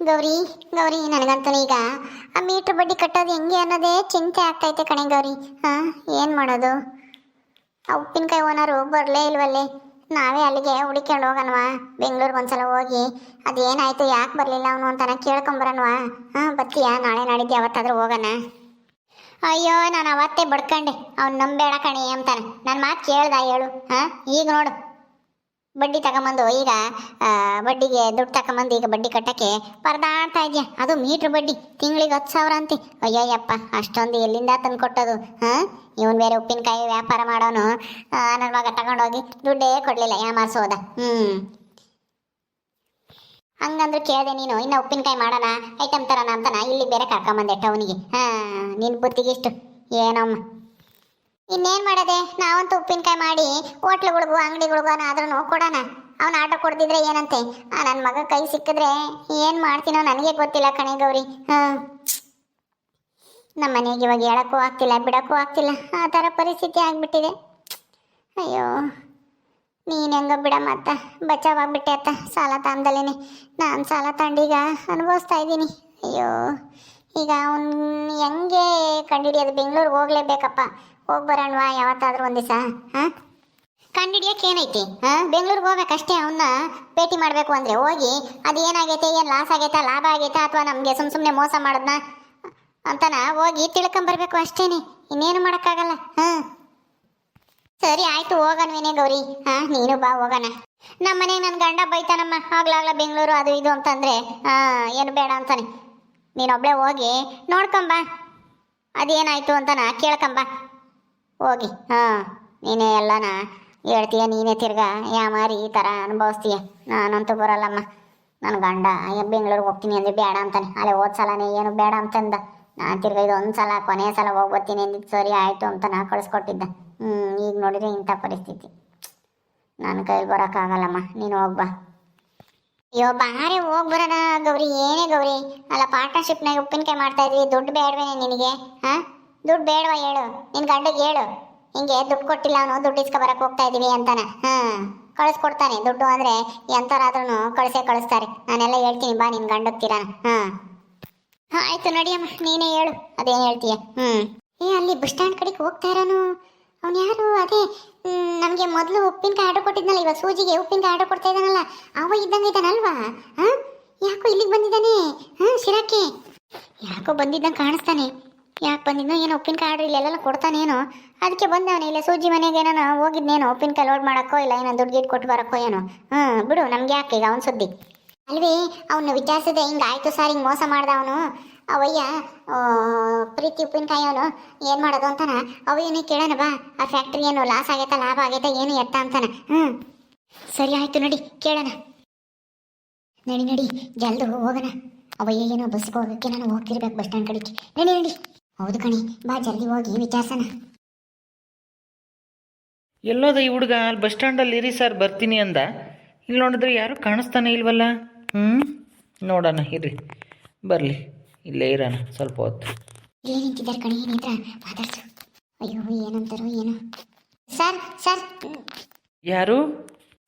ಗೌರಿ ಗೌರಿ, ನನಗಂತೂ ಈಗ ಆ ಮೀಟ್ರ್ ಬಡ್ಡಿ ಕಟ್ಟೋದು ಹೆಂಗೆ ಅನ್ನೋದೇ ಚಿಂತೆ ಆಗ್ತೈತೆ ಕಣೆ ಗೌರಿ. ಹಾಂ, ಏನು ಮಾಡೋದು? ಆ ಉಪ್ಪಿನಕಾಯಿ ಓನರು ಬರಲೇ ಇಲ್ವಲ್ಲೇ? ನಾವೇ ಅಲ್ಲಿಗೆ ಹುಡುಕೊಂಡು ಹೋಗನ್ವಾ ಬೆಂಗಳೂರಿಗೆ ಒಂದ್ಸಲ ಹೋಗಿ ಅದೇನಾಯ್ತು, ಯಾಕೆ ಬರಲಿಲ್ಲ ಅವನು ಅಂತಾನ ಕೇಳ್ಕೊಂಬರನ್ವಾ ಹಾಂ ಬತ್ತೀಯಾ ನಾಳೆ ನಾಡಿದ್ದು ಅವತ್ತಾದರೂ ಹೋಗೋಣ. ಅಯ್ಯೋ, ನಾನು ಅವತ್ತೇ ಬಡ್ಕಂಡೆ. ಅವ್ನು ನಂಬೇಡ ಕಣೆ ಅಂತಾನೆ. ನನ್ನ ಮಾತು ಕೇಳ್ದ ಹೇಳು? ಹಾಂ, ಈಗ ನೋಡು. ಬಡ್ಡಿ ತಗೊಂಬಂದು ಈಗ ಬಡ್ಡಿಗೆ ದುಡ್ಡು ತಗೊಂಬಂದು ಈಗ ಬಡ್ಡಿ ಕಟ್ಟಕ್ಕೆ ಪರದಾಡ್ತಾ ಇದೆಯಾ? ಅದು ಮೀಟ್ರ್ ಬಡ್ಡಿ. ತಿಂಗಳಿಗೆ ಹತ್ತು ಸಾವಿರ ಅಂತೆ. ಅಯ್ಯಯ್ಯಪ್ಪ, ಅಷ್ಟೊಂದು ಎಲ್ಲಿಂದ ತಂದು ಕೊಟ್ಟೋದು, ಹಾಂ? ಇವನು ಬೇರೆ ಉಪ್ಪಿನಕಾಯಿ ವ್ಯಾಪಾರ ಮಾಡೋನು ನನ್ನ ಮಗ ತಗೊಂಡೋಗಿ ದುಡ್ಡೇ ಕೊಡಲಿಲ್ಲ ಯಾಮಾರ್ಸೋದ ಹ್ಞೂ ಹಂಗಂದ್ರೆ ಕೇಳಿದೆ ನೀನು, ಇನ್ನು ಉಪ್ಪಿನಕಾಯಿ ಮಾಡೋಣ ಐಟಮ್ ತರೋಣ ಅಂತಾನ? ಇಲ್ಲಿ ಬೇರೆ ಕರ್ಕೊಂಬಂದೆ ಟೌನಿಗೆ. ಹಾಂ ನಿನ್ನ ಬುತ್ತಿಗಿಷ್ಟು ಏನಮ್ಮ? ಇನ್ನೇನು ಮಾಡೋದೆ? ನಾವಂತೂ ಉಪ್ಪಿನಕಾಯಿ ಮಾಡಿ, ಹೋಟ್ಲುಗಳಿಗೂ, ಅಂಗಡಿಗಳಿಗೂ ಆದ್ರೂ ಕೊಡೋಣ ಅವ್ನು ಆಟೋ ಕೊಡ್ತಿದ್ರೆ ಏನಂತೆ? ಆ ನನ್ನ ಮಗ ಕೈ ಸಿಕ್ಕಿದ್ರೆ ಏನು ಮಾಡ್ತೀನೋ ನನಗೆ ಗೊತ್ತಿಲ್ಲ ಕಣೆ ಗೌರಿ. ನಮ್ಮ ಮನೆಗೆ ಇವಾಗ ಹೇಳಕ್ಕೂ ಆಗ್ತಿಲ್ಲ, ಬಿಡಕ್ಕೂ ಆಗ್ತಿಲ್ಲ. ಆ ಥರ ಪರಿಸ್ಥಿತಿ ಆಗ್ಬಿಟ್ಟಿದೆ. ಅಯ್ಯೋ. ನೀನು ಹೆಂಗ ಬಿಡ ಮತ್ತ ಬಚಾವಾಗ್ಬಿಟ್ಟೆ ಅತ್ತ, ಸಾಲ ತಂದಲೇನೆ ನಾನು ಸಾಲ ತಗೊಂಡೀಗ ಅನುಭವಿಸ್ತಾ ಇದ್ದೀನಿ. ಅಯ್ಯೋ. ಈಗ ಅವನು ಹೆಂಗೆ ಕಂಡಿಡಿಯೋದು ಬೆಂಗಳೂರಿಗೆ ಹೋಗ್ಲೇಬೇಕಪ್ಪ. ಹೋಗಿ ಬರೋಣವಾ ಯಾವತ್ತಾದ್ರೂ ಒಂದು ದಿವಸ, ಹಾಂ? ಕಂಡಿಡಿಯಕ್ಕೆ ಏನೈತಿ? ಹಾಂ? ಬೆಂಗಳೂರಿಗೆ ಹೋಗ್ಬೇಕಷ್ಟೇ ಅವನ್ನ ಭೇಟಿ ಮಾಡಬೇಕು ಅಂದರೆ. ಹೋಗಿ, ಅದು ಏನಾಗೈತೆ, ಏನು ಲಾಸ್ ಆಗೈತಾ, ಲಾಭ ಆಗೈತಾ, ಅಥವಾ ನಮಗೆ ಸುಮ್ಮ ಸುಮ್ಮನೆ ಮೋಸ ಮಾಡೋದನ್ನ ಅಂತನ ಹೋಗಿ ತಿಳ್ಕೊಂಬರ್ಬೇಕು ಅಷ್ಟೇನೆ. ಇನ್ನೇನು ಮಾಡೋಕ್ಕಾಗಲ್ಲ, ಹಾಂ? ಸರಿ, ಆಯ್ತು ಹೋಗನ್ವೇನೆ ಗೌರಿ. ಹಾಂ, ನೀನು ಬಾ, ಹೋಗೋಣ. ನಮ್ಮ ಮನೆಗೆ ನನ್ನ ಗಂಡ ಬೈತಾನಮ್ಮ ಆಗ್ಲಾಗ್ಲ ಬೆಂಗಳೂರು ಅದು ಇದು ಅಂತಂದರೆ, ಹಾಂ, ಏನು ಬೇಡ ಅಂತಾನೆ. ನೀನೊಬ್ಳೆ ಹೋಗಿ ನೋಡ್ಕೊಂಬ. ಅದೇನಾಯಿತು ಅಂತನ ಕೇಳ್ಕೊಂಬ. ಹೋಗಿ. ಹಾ, ನೀನೇ ಎಲ್ಲನ ಹೇಳ್ತೀಯ, ನೀನೇ ತಿರ್ಗಾ ಯಾಮಾರಿ ಈ ಥರ ಅನುಭವಿಸ್ತೀಯ? ನಾನಂತೂ ಬರಲ್ಲಮ್ಮ. ನನ್ನ ಗಂಡ ಬೆಂಗಳೂರಿಗೆ ಹೋಗ್ತೀನಿ ಅಂದರೆ ಬೇಡ ಅಂತಾನೆ. ಅಲ್ಲೇ ಹೋದ ಸಲನೇ ಏನು ಬೇಡ ಅಂತಂದ. ನಾನು ತಿರ್ಗಾ ಇದು ಒಂದು ಸಲ, ಕೊನೆ ಸಲ ಹೋಗಿ ಬರ್ತೀನಿ ಅಂದಿದ್ದು ಸರಿ ಆಯಿತು ಅಂತ ನಾ ಕಳಿಸ್ಕೊಟ್ಟಿದ್ದ. ಹ್ಞೂ ಈಗ ನೋಡಿದರೆ ಇಂಥ ಪರಿಸ್ಥಿತಿ. ನನ್ನ ಕೈಲಿ ಬರೋಕ್ಕಾಗಲ್ಲಮ್ಮ. ನೀನು ಹೋಗ್ಬಾ ಅಯ್ಯೋ, ಬಾರೆ ಹೋಗಿ ಬರೋಣ ಗೌರಿ, ಏನೇ ಗೌರಿ. ಅಲ್ಲ ಪಾರ್ಟ್ನರ್ಶಿಪ್ನಾಗ ಉಪ್ಪಿನಕಾಯಿ ಮಾಡ್ತಾ ಇದ್ವಿ ದುಡ್ಡು ಬೇಡವೇನೆ ನಿನಗೆ, ಹಾಂ? ದುಡ್ಡು ಬೇಡವಾ ಹೇಳು? ನಿನ್ ಗಂಡಗೆ ಹೇಳು. ಹಿಂಗೆ ದುಡ್ಡು ಕೊಟ್ಟಿಲ್ಲ ಅವನು ದುಡ್ಡು ಇಸ್ಕೊ ಬರಕ್ಕೆ ಹೋಗ್ತಾ ಇದೀವಿ ಅಂತಾನೆ. ಹಾಂ, ಕಳಿಸ್ಕೊಡ್ತಾನೆ. ದುಡ್ಡು ಅಂದರೆ ಎಂಥರಾದ್ರೂ ಕಳಿಸೇ ಕಳಿಸ್ತಾರೆ. ನಾನೆಲ್ಲ ಹೇಳ್ತೀನಿ, ಬಾ ನಿನ್ ಗಂಡಕ್ಕೆ ಕಿರಾನ ಹಾಂ. ಆಯ್ತು ನಡಿಯಮ್ಮ ನೀನೇ ಹೇಳು. ಅದೇನು ಹೇಳ್ತೀಯ? ಹ್ಞೂ ಏ, ಅಲ್ಲಿ ಬಸ್ ಸ್ಟ್ಯಾಂಡ್ ಕಡೆಗೆ ಹೋಗ್ತಾ ಇರೋನು. ಅವ್ನು ಯಾರು? ಅದೇ ನಮಗೆ ಮೊದಲು ಉಪ್ಪಿನಕಾಯಿ ಆರ್ಡರ್ ಕೊಟ್ಟಿದ್ನಲ್ಲ, ಇವಾಗ ಸೂಜಿಗೆ ಉಪ್ಪಿನಕಾಯಿ ಆರ್ಡರ್ ಕೊಡ್ತಾ ಇದ್ದಾನಲ್ಲ. ಅವ ಇದ್ದಂಗೆ ಇದ್ದಾನಲ್ವಾ? ಹಾಂ? ಯಾಕೋ ಇಲ್ಲಿಗೆ ಬಂದಿದ್ದಾನೆ? ಹಾಂ, ಶಿರಾಕಿ? ಯಾಕೋ ಬಂದಿದ್ದಂಗೆ ಕಾಣಿಸ್ತಾನೆ. ಯಾಕೆ ಬಂದಿದ್ನೋ ಏನೋ ಉಪ್ಪಿನಕಾಯಿ ಆರ್ಡರ್ ಇಲ್ಲೆಲ್ಲ ಕೊಡ್ತಾನೇನೋ ಅದಕ್ಕೆ ಬಂದವನೇ ಇಲ್ಲ ಸೂಜಿ ಮನೆಗೆ ಏನೋ ಹೋಗಿದ್ನೇನೋ? ಉಪ್ಪಿನಕಾಯಿ ಲೋಡ್ ಮಾಡೋಕ್ಕೋ ಇಲ್ಲ, ಏನೋ ದುಡ್ಡು ಗಿಟ್ಟು ಕೊಟ್ಟು ಬರೋಕ್ಕೋ ಏನೋ? ಹ್ಞೂ ಬಿಡು, ನಮ್ಗೆ ಯಾಕೆ ಈಗ ಅವ್ನು ಸುದ್ದಿ? ಅಲ್ವೇ, ಅವನು ವಿಚಾರಿಸಿದೆ ಹಿಂಗೆ ಆಯಿತು ಸರ್, ಹಿಂಗೆ ಮೋಸ ಮಾಡ್ದ ಅವನು? ಅವಯ್ಯ ಪ್ರೀತಿ ಉಪ್ಪಿನಕಾಯಿ ಅವನು, ಏನು ಮಾಡೋದು ಅಂತಾನ? ಅವಯ್ಯನೇ ಕೇಳೋಣ ಬಾ, ಆ ಫ್ಯಾಕ್ಟ್ರಿ ಏನು ಲಾಸ್ ಆಗೈತಾ, ಲಾಭ ಆಗೈತಾ, ಏನು ಎತ್ತ ಅಂತಾನ? ಹ್ಞೂ ಸರಿ ಆಯಿತು ನಡಿ, ಕೇಳೋಣ. ನಡಿ ನಡಿ, ಜಲ್ದು ಹೋಗೋಣ. ಅವಯ್ಯ, ಏನೋ ಬಸ್ಗೆ ಹೋಗೋಕ್ಕೆ ನಾನು ಹೋಗ್ತಿರ್ಬೇಕು ಬಸ್ ಸ್ಟ್ಯಾಂಡ್ ಕಡೆಗೆ. ನಡಿ ನಡಿ. ಹೌದು ಕಣಿ ಬಾ ಜಲ್ದಿ ಹೋಗಿ ವಿಚಾರಿಸೋಣ. ಎಲ್ಲೋದ ಈ ಹುಡುಗ ಅಲ್ಲಿ ಬಸ್ ಸ್ಟ್ಯಾಂಡಲ್ಲಿ ಇರಿ ಸರ್ ಬರ್ತೀನಿ ಅಂದ. ಇಲ್ಲಿ ನೋಡಿದ್ರೆ ಯಾರು ಕಾಣಿಸ್ತಾನೆ ಇಲ್ವಲ್ಲ? ಹ್ಞೂ ನೋಡೋಣ ಇರ್ರಿ ಬರಲಿ ಇಲ್ಲೇ ಇರೋಣ ಸ್ವಲ್ಪ ಹೊತ್ತು. ಇಲ್ಲೇ ನಿಂತಿದ್ದಾರೆ ಕಣಿ ಏನಿದ್ರ ಮಾತಾಡ್ಸು. ಅಯ್ಯೋ ಏನಂತಾರೋ ಏನೋ. ಸರ್ ಸರ್ ಯಾರು?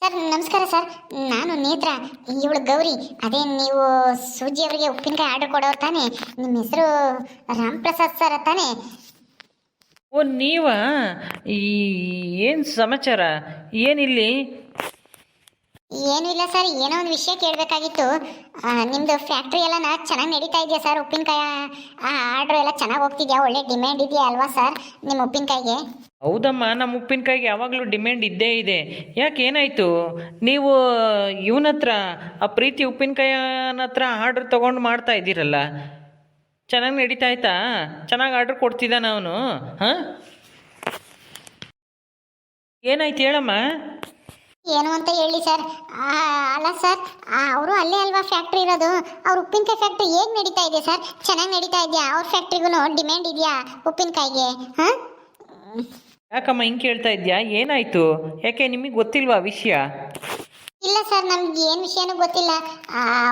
ಸರ್, ನಮಸ್ಕಾರ ಸರ್. ನಾನು ನೇತ್ರ. ಇವಳು ಗೌರಿ. ಅದೇ ನೀವು ಸೂಜಿ ಅವರಿಗೆ ಉಪ್ಪಿನಕಾಯಿ ಆರ್ಡರ್ ಕೊಡೋರು ತಾನೆ. ನಿಮ್ಮ ಹೆಸರು ರಾಮ್ ಪ್ರಸಾದ್ ಸರ್ ತಾನೆ. ಓ, ನೀವಾ? ಈ ಏನು ಸಮಾಚಾರ? ಏನಿಲ್ಲಿ? ಏನೂ ಇಲ್ಲ ಸರ್, ಏನೋ ಒಂದು ವಿಷಯ ಕೇಳಬೇಕಾಗಿತ್ತು. ನಿಮ್ಮದು ಫ್ಯಾಕ್ಟ್ರಿ ಎಲ್ಲ ಚೆನ್ನಾಗಿ ನಡೀತಾ ಇದೆಯಾ ಸರ್? ಉಪ್ಪಿನಕಾಯಿ, ಆ ಆರ್ಡ್ರ್ ಎಲ್ಲ ಚೆನ್ನಾಗಿ ಹೋಗ್ತಿದ್ಯಾ? ಒಳ್ಳೆ ಡಿಮ್ಯಾಂಡ್ ಇದೆಯಾ ಅಲ್ವಾ ಸರ್ ನಿಮ್ಮ ಉಪ್ಪಿನಕಾಯಿಗೆ? ಹೌದಮ್ಮ ನಮ್ಮ ಉಪ್ಪಿನಕಾಯಿಗೆ ಯಾವಾಗಲೂ ಡಿಮ್ಯಾಂಡ್ ಇದ್ದೇ ಇದೆ. ಯಾಕೆ ಏನಾಯಿತು? ನೀವು, ಇವನ ಹತ್ರ, ಆ ಪ್ರೀತಿ ಉಪ್ಪಿನಕಾಯನ ಹತ್ರ ಆರ್ಡ್ರ್ ತೊಗೊಂಡು ಮಾಡ್ತಾ ಇದ್ದೀರಲ್ಲ? ಚೆನ್ನಾಗಿ ನಡೀತಾ ಆಯ್ತಾ? ಚೆನ್ನಾಗಿ ಆರ್ಡ್ರ್ ಕೊಡ್ತಿದ್ದಾನ ಅವನು, ಹಾಂ? ಏನಾಯ್ತು ಹೇಳಮ್ಮ? ಏನು ಅಂತ ಹೇಳಿ ಸರ್. ಅಲ್ಲ ಸರ್ ಅವರು ಅಲ್ಲೇ ಅಲ್ವಾ ಫ್ಯಾಕ್ಟ್ರಿ ಇರೋದು? ಅವ್ರ ಉಪ್ಪಿನಕಾಯಿ ಫ್ಯಾಕ್ಟ್ರಿ ಹೇಗೆ ನಡೀತಾ ಇದೆ ಸರ್? ಚೆನ್ನಾಗಿ ನಡೀತಾ ಇದೆಯಾ? ಅವ್ರ ಫ್ಯಾಕ್ಟ್ರಿಗೂ ಡಿಮ್ಯಾಂಡ್ ಇದೆಯಾ ಉಪ್ಪಿನಕಾಯಿಗೆ? ಹಾಂ? ಯಾಕಮ್ಮ ಹಿಂಗೆ ಕೇಳ್ತಾ ಇದ್ಯಾ? ಏನಾಯಿತು? ಯಾಕೆ ನಿಮಗೆ ಗೊತ್ತಿಲ್ವಾ ವಿಷಯ? ಇಲ್ಲ ಸರ್ ನಮ್ಗೆ ಏನು ವಿಷಯನೂ ಗೊತ್ತಿಲ್ಲ.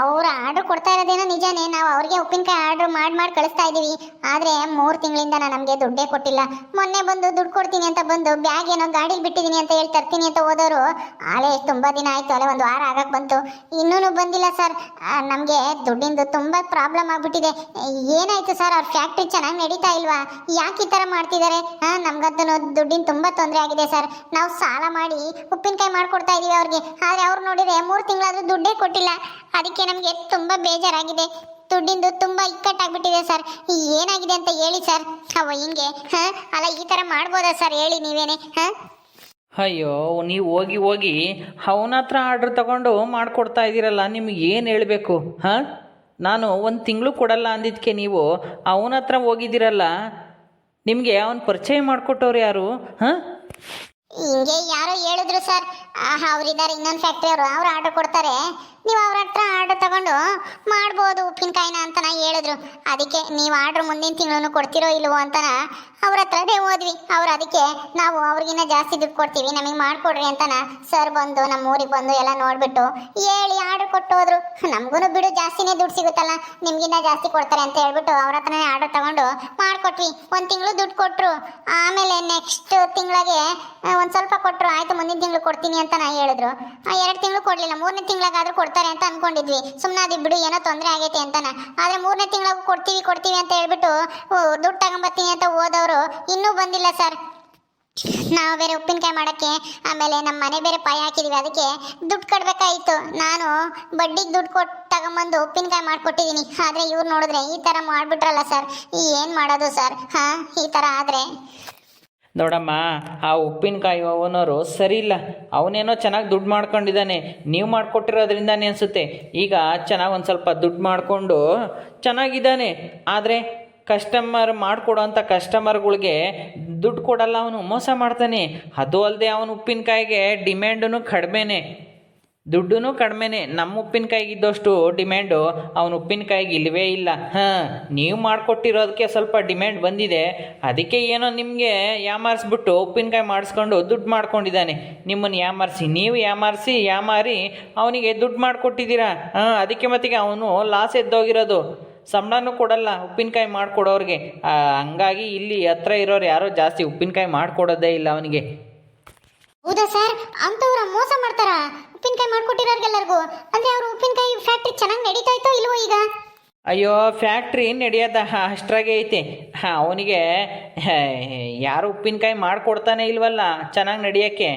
ಅವ್ರು ಆರ್ಡ್ರ್ ಕೊಡ್ತಾ ಇರೋದೇನೋ ನಿಜಾನೇ, ನಾವು ಅವ್ರಿಗೆ ಉಪ್ಪಿನಕಾಯಿ ಆರ್ಡ್ರ್ ಮಾಡಿ ಮಾಡಿ ಕಳಿಸ್ತಾ ಇದ್ದೀವಿ ಆದರೆ ಮೂರು ತಿಂಗಳಿಂದ ನಮಗೆ ದುಡ್ಡೇ ಕೊಟ್ಟಿಲ್ಲ. ಮೊನ್ನೆ ಬಂದು ದುಡ್ಡು ಕೊಡ್ತೀನಿ ಅಂತ ಬಂದು ಬ್ಯಾಗ್ ಏನೋ ಗಾಡೀಲಿ ಬಿಟ್ಟಿದ್ದೀನಿ ಅಂತ ಹೇಳಿ ತರ್ತೀನಿ ಅಂತ ಹೋದವರು, ಆಲೇ ತುಂಬ ದಿನ ಆಯಿತು ಅಲ್ಲೇ ಒಂದು ವಾರ ಆಗಕ್ಕೆ ಬಂತು. ಇನ್ನೂ ಬಂದಿಲ್ಲ ಸರ್. ನಮಗೆ ದುಡ್ಡಿಂದು ತುಂಬ ಪ್ರಾಬ್ಲಮ್ ಆಗಿಬಿಟ್ಟಿದೆ. ಏನಾಯ್ತು ಸರ್, ಅವ್ರ ಫ್ಯಾಕ್ಟ್ರಿ ಚೆನ್ನಾಗಿ ನಡೀತಾ ಇಲ್ವಾ? ಯಾಕೆ ಈ ಥರ ಮಾಡ್ತಿದ್ದಾರೆ ಹಾಂ ನಮ್ಗಂತೂ ದುಡ್ಡಿನ ತುಂಬ ತೊಂದರೆ ಆಗಿದೆ ಸರ್. ನಾವು ಸಾಲ ಮಾಡಿ ಉಪ್ಪಿನಕಾಯಿ ಮಾಡಿಕೊಡ್ತಾ ಇದ್ದೀವಿ ಅವ್ರಿಗೆ. ಆದರೆ ಅವ್ರು ನೋಡಿದ್ರೆ ಮೂರು ತಿಂಗಳಾದ್ರೂ ದುಡ್ಡೇ ಕೊಟ್ಟಿಲ್ಲ. ಅದಕ್ಕೆ ನಮಗೆ ತುಂಬ ಬೇಜಾರಾಗಿದೆ. ದುಡ್ಡಿಂದು ತುಂಬ ಇಕ್ಕಟ್ಟಾಗ್ಬಿಟ್ಟಿದೆ ಸರ್. ಏನಾಗಿದೆ ಅಂತ ಹೇಳಿ ಸರ್. ಅವ ಹಿಂಗೆ ಹಾಂ? ಅಲ್ಲ ಈ ಥರ ಮಾಡ್ಬೋದಾ ಸರ್? ಹೇಳಿ ನೀವೇನೆ ಹಾಂ? ಅಯ್ಯೋ ನೀವು ಹೋಗಿ ಹೋಗಿ ಅವನ ಹತ್ರ ಆರ್ಡ್ರ್ ತಗೊಂಡು ಮಾಡಿಕೊಡ್ತಾ ಇದ್ದೀರಲ್ಲ ನಿಮ್ಗೆ ಏನು ಹೇಳಬೇಕು ಹಾಂ? ನಾನು ಒಂದು ತಿಂಗಳು ಕೊಡಲ್ಲ ಅಂದಿದ್ದಕ್ಕೆ ನೀವು ಅವನ ಹತ್ರ ಹೋಗಿದ್ದೀರಲ್ಲ ನಿಮಗೆ ಅವನ ಪರಿಚಯ ಮಾಡಿಕೊಟ್ಟವ್ರು ಯಾರು ಹಾಂ? ಹಿಂಗೆ ಯಾರೋ ಹೇಳಿದ್ರು ಸರ್. ಅವರಿದ್ದಾರೆ ಇನ್ನೊಂದು ಫ್ಯಾಕ್ಟ್ರಿ ಅವರು, ಅವ್ರು ಆರ್ಡರ್ ಕೊಡ್ತಾರೆ. ನೀವು ಅವ್ರ ಹತ್ರ ಆರ್ಡರ್ ತಗೊಂಡು ಮಾಡ್ಬೋದು ಉಪ್ಪಿನಕಾಯಿನ ಅಂತ ನಾ ಹೇಳಿದ್ರು. ಅದಕ್ಕೆ ನೀವು ಆರ್ಡ್ರ್ ಮುಂದಿನ ತಿಂಗಳು ಕೊಡ್ತಿರೋ ಇಲ್ವೋ ಅಂತ ಅವ್ರ ಹತ್ರನೇ ಹೋದ್ವಿ. ಅವ್ರು ಅದಕ್ಕೆ ನಾವು ಅವ್ರಿಗಿನ್ನ ಜಾಸ್ತಿ ದುಡ್ಡು ಕೊಡ್ತೀವಿ, ನಮಗೆ ಮಾಡಿಕೊಡ್ರಿ ಅಂತನ ಸರ್ ಬಂದು ನಮ್ಮ ಊರಿಗೆ ಬಂದು ಎಲ್ಲ ನೋಡ್ಬಿಟ್ಟು ಹೇಳಿ ಆರ್ಡರ್ ಕೊಟ್ಟು ಹೋದ್ರು ನಮಗೂ ಬಿಡು, ಜಾಸ್ತಿನೇ ದುಡ್ಡು ಸಿಗುತ್ತಲ್ಲ, ನಿಮಗಿನ್ನ ಜಾಸ್ತಿ ಕೊಡ್ತಾರೆ ಅಂತ ಹೇಳ್ಬಿಟ್ಟು ಅವ್ರ ಹತ್ರನೇ ಆರ್ಡರ್ ತಗೊಂಡು ಮಾಡಿಕೊಟ್ವಿ. ಒಂದು ತಿಂಗಳು ದುಡ್ಡು ಕೊಟ್ಟರು ಆಮೇಲೆ ನೆಕ್ಸ್ಟ್ ತಿಂಗಳಿಗೆ ಒಂದು ಸ್ವಲ್ಪ ಕೊಟ್ಟರು ಆಯ್ತು ಮುಂದಿನ ತಿಂಗಳು ಕೊಡ್ತೀನಿ ಅಂತ ನಾ ಹೇಳಿದ್ರು. ಎರಡು ತಿಂಗಳು ಕೊಡಲಿಲ್ಲ. ಮೂರನೇ ತಿಂಗಳಾಗಾದ್ರೂ ಕೊಡ್ತಾರೆ ಅಂತ ಅನ್ಕೊಂಡಿದ್ವಿ. ಸುಮ್ಮನೆ ಅದು ಬಿಡು, ಏನೋ ತೊಂದರೆ ಆಗೈತೆ ಅಂತನ ಆದರೆ ಮೂರನೇ ತಿಂಗಳಾಗೂ ಕೊಡ್ತೀವಿ ಕೊಡ್ತೀವಿ ಅಂತ ಹೇಳ್ಬಿಟ್ಟು ದುಡ್ಡು ತಗೊಂಬರ್ತೀನಿ ಅಂತ ಹೋದವರು ಇನ್ನೂ ಬಂದಿಲ್ಲ ಸರ್. ನಾವು ಬೇರೆ ಉಪ್ಪಿನಕಾಯಿ ಮಾಡೋಕ್ಕೆ, ಆಮೇಲೆ ನಮ್ಮ ಮನೆ ಬೇರೆ ಪಾಯ ಹಾಕಿದೀವಿ. ಅದಕ್ಕೆ ದುಡ್ಡು ಕಟ್ಟಬೇಕಾಯಿತು ನಾನು ಬಡ್ಡಿಗೆ ದುಡ್ಡು ಕೊಟ್ಟು ತಗೊಂಬಂದು ಉಪ್ಪಿನಕಾಯಿ ಮಾಡಿಕೊಟ್ಟಿದ್ದೀನಿ ಆದರೆ ಇವ್ರು ನೋಡಿದ್ರೆ ಈ ಥರ ಮಾಡಿಬಿಟ್ರಲ್ಲ ಸರ್. ಏನು ಮಾಡೋದು ಸರ್? ಹಾಂ, ಈ ಥರ ಆದರೆ. ನೋಡಮ್ಮ, ಆ ಉಪ್ಪಿನಕಾಯಿ ಓನರು ಸರಿ ಇಲ್ಲ ಅವನೇನೋ ಚೆನ್ನಾಗಿ ದುಡ್ಡು ಮಾಡ್ಕೊಂಡಿದ್ದಾನೆ. ನೀವು ಮಾಡಿಕೊಟ್ಟಿರೋದ್ರಿಂದಾನೇ ಅನಿಸುತ್ತೆ. ಈಗ ಚೆನ್ನಾಗಿ ಒಂದು ಸ್ವಲ್ಪ ದುಡ್ಡು ಮಾಡಿಕೊಂಡು ಚೆನ್ನಾಗಿದ್ದಾನೆ. ಆದರೆ ಕಸ್ಟಮರ್ ಮಾಡಿಕೊಡೋಂಥ ಕಸ್ಟಮರ್ಗಳಿಗೆ ದುಡ್ಡು ಕೊಡಲ್ಲ ಅವನು. ಮೋಸ ಮಾಡ್ತಾನೆ. ಅದು ಅಲ್ಲದೆ ಅವನು ಉಪ್ಪಿನಕಾಯಿಗೆ ಡಿಮ್ಯಾಂಡೂ ಕಡಿಮೆನೇ. ದುಡ್ಡು ಕಡಿಮೆನೆ. ನಮ್ಮ ಉಪ್ಪಿನಕಾಯಿಗೆ ಇದ್ದಷ್ಟು ಡಿಮ್ಯಾಂಡು ಅವನ ಉಪ್ಪಿನಕಾಯಿಗೆ ಇಲ್ಲವೇ ಇಲ್ಲ. ಹಾಂ, ನೀವು ಮಾಡಿಕೊಟ್ಟಿರೋದಕ್ಕೆ ಸ್ವಲ್ಪ ಡಿಮ್ಯಾಂಡ್ ಬಂದಿದೆ. ಅದಕ್ಕೆ ಏನೋ ನಿಮಗೆ ಯಾಮಾರಿಸ್ಬಿಟ್ಟು ಉಪ್ಪಿನಕಾಯಿ ಮಾಡಿಸ್ಕೊಂಡು ದುಡ್ಡು ಮಾಡ್ಕೊಂಡಿದ್ದಾನೆ. ನಿಮ್ಮನ್ನು ಯಾಮಾರಿಸಿ, ನೀವು ಯಾಮಾರಿಸಿ, ಯಾಮಾರಿ ಅವನಿಗೆ ದುಡ್ಡು ಮಾಡಿಕೊಟ್ಟಿದ್ದೀರಾ? ಹಾಂ, ಅದಕ್ಕೆ ಮತ್ತಿಗೆ ಅವನು ಲಾಸ್ ಎದ್ದೋಗಿರೋದು. ಸಂಬಳನೂ ಕೊಡಲ್ಲ ಉಪ್ಪಿನಕಾಯಿ ಮಾಡಿಕೊಡೋರಿಗೆ. ಹಂಗಾಗಿ ಇಲ್ಲಿ ಹತ್ರ ಇರೋರು ಯಾರೋ ಜಾಸ್ತಿ ಉಪ್ಪಿನಕಾಯಿ ಮಾಡಿಕೊಡೋದೇ ಇಲ್ಲ ಅವನಿಗೆ. ಹೌದಾ ಸರ್? ಅಂತವ್ರ ಮೋಸ ಮಾಡ್ತಾರ? ಉಪ್ಪಿನಕಾಯಿ ಮಾಡ್ಕೊಟ್ಟಿರೋರ್ಗೆಲ್ಲರಿಗೂ? ಅಂದ್ರೆ ಅವ್ರ ಉಪ್ಪಿನಕಾಯಿ ಫ್ಯಾಕ್ಟ್ರಿ ಚೆನ್ನಾಗಿ ನಡೀತಾ ಇತ್ತೋ ಇಲ್ವೋ ಈಗ? ಅಯ್ಯೋ ಫ್ಯಾಕ್ಟ್ರಿ ನಡೆಯೋದ? ಅಷ್ಟ್ರಾಗೆ ಐತೆ. ಅವನಿಗೆ ಯಾರು ಉಪ್ಪಿನಕಾಯಿ ಮಾಡಿಕೊಡ್ತಾನೆ ಇಲ್ವಲ್ಲ? ಚೆನ್ನಾಗಿ ನಡೆಯೋಕ್ಕೆ.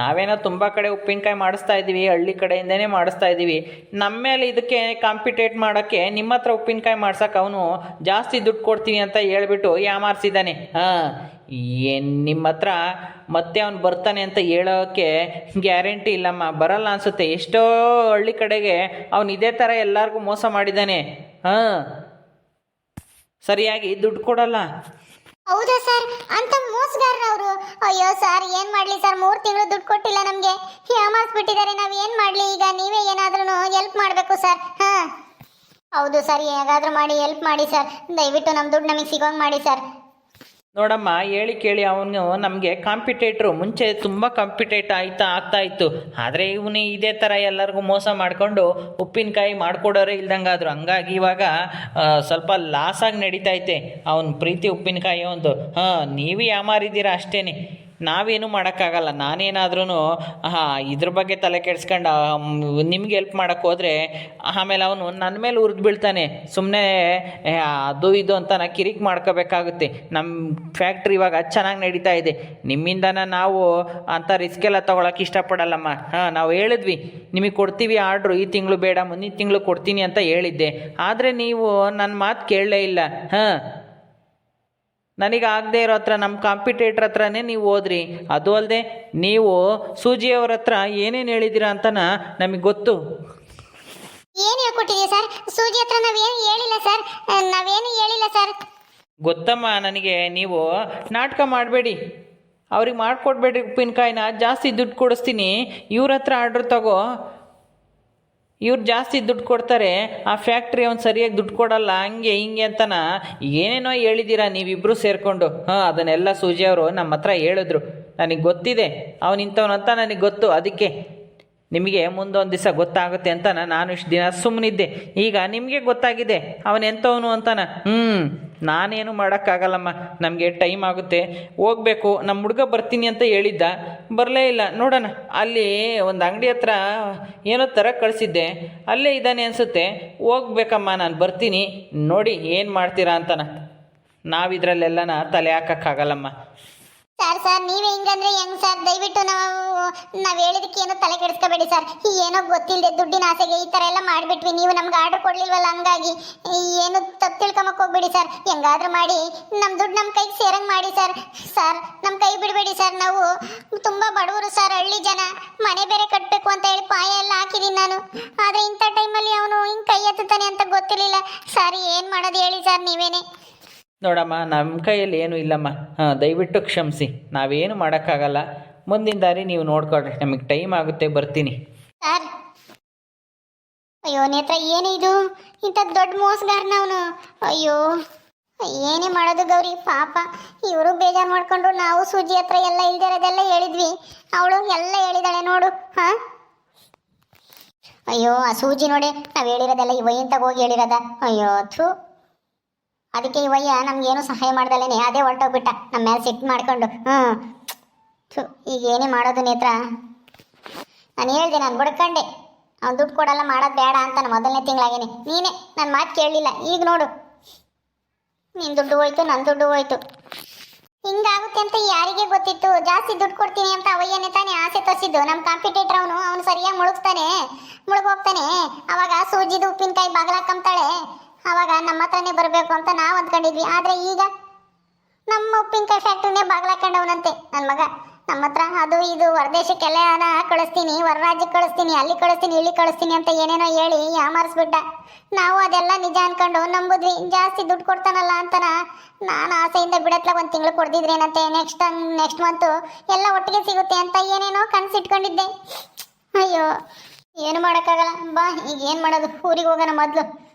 ನಾವೇನೋ ತುಂಬ ಕಡೆ ಉಪ್ಪಿನಕಾಯಿ ಮಾಡಿಸ್ತಾ ಇದ್ದೀವಿ, ಹಳ್ಳಿ ಕಡೆಯಿಂದನೇ ಮಾಡಿಸ್ತಾ ಇದ್ದೀವಿ. ನಮ್ಮ ಮೇಲೆ ಇದಕ್ಕೆ ಕಾಂಪಿಟೇಟ್ ಮಾಡೋಕ್ಕೆ ನಿಮ್ಮ ಹತ್ರ ಉಪ್ಪಿನಕಾಯಿ ಮಾಡ್ಸೋಕೆ ಅವನು ಜಾಸ್ತಿ ದುಡ್ಡು ಕೊಡ್ತೀನಿ ಅಂತ ಹೇಳ್ಬಿಟ್ಟು ಯಾಮಾರಿಸಿದ್ದಾನೆ. ಹಾಂ. ಏನು ನಿಮ್ಮ ಹತ್ರ ಮತ್ತೆ ಅವ್ನು ಬರ್ತಾನೆ ಅಂತ ಹೇಳೋಕ್ಕೆ ಗ್ಯಾರಂಟಿ ಇಲ್ಲಮ್ಮ. ಬರಲ್ಲ ಅನಿಸುತ್ತೆ. ಎಷ್ಟೋ ಹಳ್ಳಿ ಕಡೆಗೆ ಅವನು ಇದೇ ಥರ ಎಲ್ಲರಿಗೂ ಮೋಸ ಮಾಡಿದ್ದಾನೆ. ಹಾಂ. ಸರಿಯಾಗಿ ದುಡ್ಡು ಕೊಡಲ್ಲ. ಹೌದಾ ಸರ್? ಅಂತ ಮೋಸಗಾರರವರು. ಅಯ್ಯೋ ಸರ್, ಏನ್ ಮಾಡ್ಲಿ ಸರ್? ಮೂರ್ ತಿಂಗಳು ದುಡ್ಡು ಕೊಟ್ಟಿಲ್ಲ ನಮ್ಗೆ. ಯಾಮಾರಿಸ್ಬಿಟ್ಟಿದ್ದಾರೆ ನಾವ್ ಏನ್ ಮಾಡ್ಲಿ? ಈಗ ನೀವೇ ಏನಾದ್ರೂ ಹೆಲ್ಪ್ ಮಾಡ್ಬೇಕು ಸರ್. ಹಾಂ. ಹೌದು ಸರ್ ಹೇಗಾದ್ರೂ ಮಾಡಿ ಹೆಲ್ಪ್ ಮಾಡಿ ಸರ್. ದಯವಿಟ್ಟು ನಮ್ ದುಡ್ಡು ನಮಗೆ ಸಿಗೋಂಗ್ ಮಾಡಿ ಸರ್. ನೋಡಮ್ಮ, ಹೇಳಿ ಕೇಳಿ ಅವನು, ನಮಗೆ ಕಾಂಪಿಟೇಟ್ರು ಮುಂಚೆ ತುಂಬ ಕಾಂಪಿಟೇಟ್ ಆಯ್ತಾ, ಆಗ್ತಾ ಇತ್ತು. ಆದರೆ ಇವನು ಇದೇ ಥರ ಎಲ್ಲರಿಗೂ ಮೋಸ ಮಾಡಿಕೊಂಡು ಉಪ್ಪಿನಕಾಯಿ ಮಾಡ್ಕೊಡೋರೆ ಇಲ್ದಂಗಾದ್ರು. ಹಂಗಾಗಿ ಇವಾಗ ಸ್ವಲ್ಪ ಲಾಸಾಗಿ ನಡೀತಾ ಐತೆ. ಅವನ ಪ್ರೀತಿ ಉಪ್ಪಿನಕಾಯಿ ಒಂದು ಹಾಂ, ನೀವು ಯಾಮಾರಿದ್ದೀರಾ ಅಷ್ಟೇ ನಾವೇನು ಮಾಡೋಕ್ಕಾಗಲ್ಲ. ನಾನೇನಾದ್ರೂ ಹಾಂ ಇದ್ರ ಬಗ್ಗೆ ತಲೆ ಕೆಡ್ಸ್ಕೊಂಡು ನಿಮ್ಗೆ ಹೆಲ್ಪ್ ಮಾಡೋಕ್ಕೆ ಹೋದರೆ, ಆಮೇಲೆ ಅವನು ನನ್ನ ಮೇಲೆ ಉರಿದು ಬೀಳ್ತಾನೆ. ಸುಮ್ಮನೆ ಅದು ಇದು ಅಂತ ನಾ ಕಿರಿಕ್ ಮಾಡ್ಕೋಬೇಕಾಗುತ್ತೆ. ನಮ್ಮ ಫ್ಯಾಕ್ಟ್ರಿ ಇವಾಗ ಚೆನ್ನಾಗಿ ನಡೀತಾ ಇದೆ. ನಿಮ್ಮಿಂದನ ನಾವು ಅಂಥ ರಿಸ್ಕ್ ಎಲ್ಲ ತೊಗೊಳಕ್ಕೆ ಇಷ್ಟಪಡಲ್ಲಮ್ಮ. ಹಾಂ, ನಾವು ಹೇಳಿದ್ವಿ. ನಿಮಗೆ ಕೊಡ್ತೀವಿ ಆರ್ಡ್ರು, ಈ ತಿಂಗಳು ಬೇಡ, ಮುಂದಿನ ತಿಂಗಳು ಕೊಡ್ತೀನಿ ಅಂತ ಹೇಳಿದ್ದೆ. ಆದರೆ ನೀವು ನನ್ನ ಮಾತು ಕೇಳಲೇ ಇಲ್ಲ. ಹಾಂ ನನಗೆ ಆಗದೇ ಇರೋ ಹತ್ರ ನಮ್ಮ ಕಾಂಪಿಟೇಟ್ರ್ ಹತ್ರನೇ ನೀವು ಹೋದ್ರಿ. ಅದು ಅಲ್ಲದೆ ನೀವು ಸೂಜಿಯವ್ರ ಹತ್ರ ಏನೇನು ಹೇಳಿದ್ದೀರಾ ಅಂತನ ನಮಗೆ ಗೊತ್ತು. ಏನು ಹೇಳ್ಕೊಟ್ಟಿದ್ದೀವಿ ಸರ್? ಸೂಜಿ ಹತ್ರ ನಾವೇನು ಹೇಳಿಲ್ಲ ಸರ್. ನಾವೇನು ಹೇಳಿಲ್ಲ ಸರ್. ಗೊತ್ತಮ್ಮ ನನಗೆ ನೀವು ನಾಟಕ ಮಾಡಬೇಡಿ. ಅವ್ರಿಗೆ ಮಾಡಿಕೊಡ್ಬೇಡ್ರಿ ಉಪ್ಪಿನಕಾಯಿನ. ಜಾಸ್ತಿ ದುಡ್ಡು ಕೊಡಿಸ್ತೀನಿ. ಇವ್ರ ಹತ್ರ ಆರ್ಡ್ರ್ ತಗೋ. ಇವ್ರು ಜಾಸ್ತಿ ದುಡ್ಡು ಕೊಡ್ತಾರೆ, ಆ ಫ್ಯಾಕ್ಟ್ರಿ ಅವ್ನು ಸರಿಯಾಗಿ ದುಡ್ಡು ಕೊಡಲ್ಲ, ಹಂಗೆ ಹಿಂಗೆ ಅಂತನ ಏನೇನೋ ಹೇಳಿದ್ದೀರಾ ನೀವಿಬ್ಬರು ಸೇರಿಕೊಂಡು. ಹಾಂ, ಅದನ್ನೆಲ್ಲ ಸೂಜಿ ಅವರು ನಮ್ಮ ಹತ್ರ ಹೇಳಿದ್ರು. ನನಗೆ ಗೊತ್ತಿದೆ. ಅವನು ಇಂಥವನು ಅಂತ ನನಗೆ ಗೊತ್ತು. ಅದಕ್ಕೆ ನಿಮಗೆ ಮುಂದೊಂದು ದಿವಸ ಗೊತ್ತಾಗುತ್ತೆ ಅಂತ ನಾನು ಇಷ್ಟು ದಿನ ಸುಮ್ಮನಿದ್ದೆ ಈಗ ನಿಮಗೆ ಗೊತ್ತಾಗಿದೆ, ಅವನು ಎಂಥವನು ಅಂತಾನ? ಹ್ಞೂ ನಾನೇನು ಮಾಡೋಕ್ಕಾಗಲ್ಲಮ್ಮ, ನಮಗೆ ಟೈಮ್ ಆಗುತ್ತೆ. ಹೋಗ್ಬೇಕು ನಮ್ಮ ಹುಡುಗ ಬರ್ತೀನಿ ಅಂತ ಹೇಳಿದ್ದ. ಬರಲೇ ಇಲ್ಲ. ನೋಡೋಣ, ಅಲ್ಲಿ ಒಂದು ಅಂಗಡಿ ಹತ್ರ ಏನೋ ಥರ ಕಳಿಸಿದ್ದೆ. ಅಲ್ಲೇ ಇದ್ದಾನೆ ಅನಿಸುತ್ತೆ. ಹೋಗ್ಬೇಕಮ್ಮ, ನಾನು ಬರ್ತೀನಿ. ನೋಡಿ ಏನು ಮಾಡ್ತೀರಾ ಅಂತಾನ. ನಾವಿದ್ರಲ್ಲೆಲ್ಲನ ತಲೆ ಹಾಕಕ್ಕಾಗಲ್ಲಮ್ಮ. ಸರ್ ಸರ್ ನೀವೇ ಹಿಂಗಂದ್ರೆ ಹೆಂಗ್ ಸರ್ ದಯವಿಟ್ಟು ನಾವು, ನಾವ್ ಹೇಳಿದಕ್ಕೆ ಏನೋ ತಲೆ ಕೆಡಿಸ್ಕೋಬೇಡಿ ಸರ್ ಏನೋ ಗೊತ್ತಿಲ್ಲದೆ ದುಡ್ಡಿನ ಆಸೆಗೆ ಈ ತರ ಎಲ್ಲ ಮಾಡ್ಬಿಟ್ವಿ. ನೀವು ನಮ್ಗೆ ಆರ್ಡರ್ ಕೊಡ್ಲಿಲ್ವಲ್ಲ ಹಂಗಾಗಿ. ಏನು ತಪ್ಪು ತಿಳ್ಕೊಂಬಕ್ ಹೋಗ್ಬಿಡಿ ಸರ್ ಹೆಂಗಾದ್ರೂ ಮಾಡಿ. ನಮ್ ದುಡ್ಡು ನಮ್ ಕೈಗೆ ಸೇರಂಗ್ ಮಾಡಿ ಸರ್ ಸರ್ ನಮ್ ಕೈ ಬಿಡಬೇಡಿ ಸರ್ ನಾವು ತುಂಬಾ ಬಡವರು ಸರ್ ಹಳ್ಳಿ ಜನ. ಮನೆ ಬೇರೆ ಕಟ್ಟಬೇಕು ಅಂತ ಹೇಳಿ ಪಾಯ ಎಲ್ಲ ಹಾಕಿದೀನಿ ನಾನು. ಆದ್ರೆ ಇಂಥ ಟೈಮಲ್ಲಿ ಅವನು ಹಿಂಗ್ ಕೈ ಎತ್ತುತ್ತಾನೆ ಅಂತ ಗೊತ್ತಿರಲಿಲ್ಲ. ಸರ್ ಏನ್ ಮಾಡೋದು ಹೇಳಿ ಸರ್ ನೀವೇನೆ? ನೋಡಮ್ಮ ನಮ್ಮ ಕೈಯಲ್ಲಿ ಏನೂ ಇಲ್ಲಮ್ಮ. ಹಾಂ, ದಯವಿಟ್ಟು ಕ್ಷಮಿಸಿ. ನಾವೇನು ಮಾಡೋಕ್ಕಾಗಲ್ಲ. ಮುಂದಿನ ದಾರಿ ನೀವು ನೋಡ್ಕೊಳ್ರಿ. ನಮಗೆ ಟೈಮ್ ಆಗುತ್ತೆ, ಬರ್ತೀನಿ. ಸರ್. ಅಯ್ಯೋ, ನೇತ್ರ ಏನಿದು ಇದು? ಇಂಥ ದೊಡ್ಡ ಮೋಸಗಾರನ ಅವನು. ಅಯ್ಯೋ, ಏನೇ ಮಾಡೋದು ಗೌರಿ, ಪಾಪ. ಇವರು ಬೇಜಾರು ಮಾಡ್ಕೊಂಡ್ರು ನಾವು ಸೂಜಿ ಹತ್ರ ಎಲ್ಲ ಇಲ್ದಿರೋದೆಲ್ಲ ಹೇಳಿದ್ವಿ. ಅವಳು ಎಲ್ಲ ಹೇಳಿದಾಳೆ ನೋಡು, ಹಾ? ಅಯ್ಯೋ, ಆ ಸೂಜಿ ನೋಡಿ, ನಾವು ಹೇಳಿರೋದೆಲ್ಲ ಈ ವಯ್ಯಂತ ಹೋಗಿ ಹೇಳಿರೋದ? ಅಯ್ಯೋ, ಥೂ. ಅದಕ್ಕೆ ಇವಯ್ಯ ವಯ್ಯ ನಮ್ಗೇನು ಸಹಾಯ ಮಾಡ್ದಲೇನೆ ಅದೇ ಹೊರಟೋಗ್ಬಿಟ್ಟ ನಮ್ಮ ಮೇಲೆ ಸಿಟ್ಟು ಮಾಡ್ಕೊಂಡು. ಹ್ಞೂ ಥು, ಈಗ ಏನೇ ಮಾಡೋದು ನೇತ್ರ? ನಾನು ಹೇಳ್ದೆ, ನಾನು ಬಡ್ಕಂಡೆ. ಅವ್ನು ದುಡ್ಡು ಕೊಡಲ್ಲ, ಮಾಡೋದು ಬೇಡ ಅಂತ ನಾನು ಮೊದಲನೇ ತಿಂಗಳಾಗೇನೆ. ನೀನೇ ನನ್ನ ಮಾತು ಕೇಳಲಿಲ್ಲ. ಈಗ ನೋಡು. ನಿನ್ನ ದುಡ್ಡು ಹೋಯ್ತು ನನ್ನ ದುಡ್ಡು ಹೋಯ್ತು. ಹಿಂಗಾಗುತ್ತೆ ಅಂತ ಯಾರಿಗೆ ಗೊತ್ತಿತ್ತು? ಜಾಸ್ತಿ ದುಡ್ಡು ಕೊಡ್ತೀನಿ ಅಂತ ಅವಯ್ಯನೇ ತಾನೇ ಆಸೆ ತೋರಿಸಿದ್ದು. ನಮ್ಮ ಕಾಂಪಿಟೇಟರ್ ಅವನು ಅವನು ಸರಿಯಾಗಿ ಮುಳುಗ್ತಾನೆ. ಮುಳುಗೋಗ್ತಾನೆ ಅವಾಗ ಸೂಜಿದು ಉಪ್ಪಿನಕಾಯಿ ಬಾಗ್ಲಾಕಂತಾಳೆ ಅವಾಗ ನಮ್ಮ ಹತ್ರನೇ ಬರಬೇಕು ಅಂತ ನಾವು ಅಂದ್ಕೊಂಡಿದ್ವಿ. ಆದರೆ ಈಗ ನಮ್ಮ ಉಪ್ಪಿನಕಾಯಿ ಫ್ಯಾಕ್ಟ್ರಿನೇ ಬಾಗ್ಲಾಕೊಂಡವನಂತೆ ನನ್ನ ಮಗ. ನಮ್ಮ ಹತ್ರ ಅದು ಇದು ಹೊರದೇಶಕ್ಕೆಲ್ಲ ಹಣ ಕಳಿಸ್ತೀನಿ ಹೊರ ರಾಜ್ಯಕ್ಕೆ ಕಳಿಸ್ತೀನಿ, ಅಲ್ಲಿ ಕಳಿಸ್ತೀನಿ, ಇಲ್ಲಿ ಕಳಿಸ್ತೀನಿ ಅಂತ ಏನೇನೋ ಹೇಳಿ ಯಾಮಾರಿಸ್ಬಿಟ್ಟ. ನಾವು ಅದೆಲ್ಲ ನಿಜ ಅನ್ಕೊಂಡು ನಂಬುದ್ವಿ. ಜಾಸ್ತಿ ದುಡ್ಡು ಕೊಡ್ತಾನಲ್ಲ ಅಂತ ನಾನು ಆಸೆಯಿಂದ ಬಿಡತ್ಲ ಒಂದು ತಿಂಗಳು ಕೊಡ್ದಿದ್ರೇನಂತೆ ನೆಕ್ಸ್ಟ್ ನೆಕ್ಸ್ಟ್ ಮಂತು ಎಲ್ಲ ಒಟ್ಟಿಗೆ ಸಿಗುತ್ತೆ ಅಂತ ಏನೇನೋ ಕನಸಿಟ್ಕೊಂಡಿದ್ದೆ. ಅಯ್ಯೋ, ಏನು ಮಾಡೋಕ್ಕಾಗಲ್ಲ. ಬಾ, ಈಗ ಏನು ಮಾಡೋದು? ಊರಿಗೆ ಹೋಗೋಣ ಮೊದಲು.